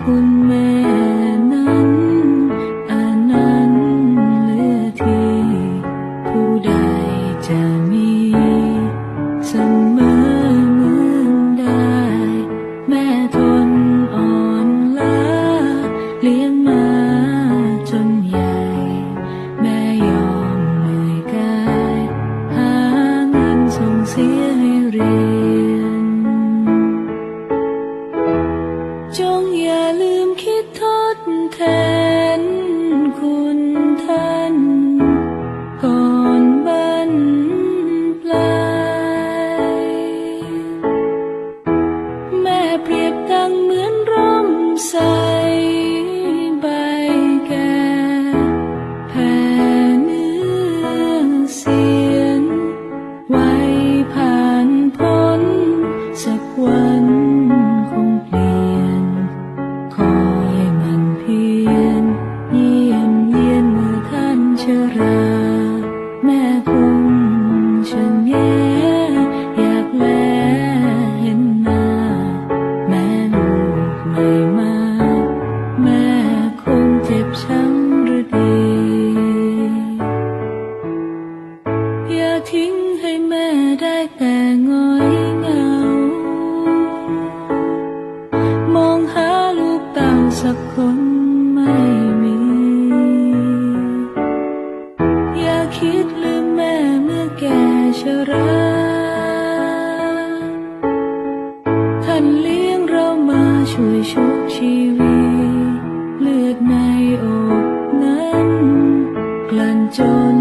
คุณแม่นั้นอานันต์เหลือที่ผู้ใดจะมีสม จงอ แม่คงชะแงอยากแลเห็นหน้า แม่ลูกไม่มา แม่คงเจ็บช้ำหรือดี อย่าทิ้งให้แม่ได้แต่ง้อยเหงา มองหาลูกเต่าสักคน คิดลืมแม่เมื่อแก่ชราท่านเลี้ยงเรามาช่วยชุบชีวิต เลือดในอกนั้น กลั่นจน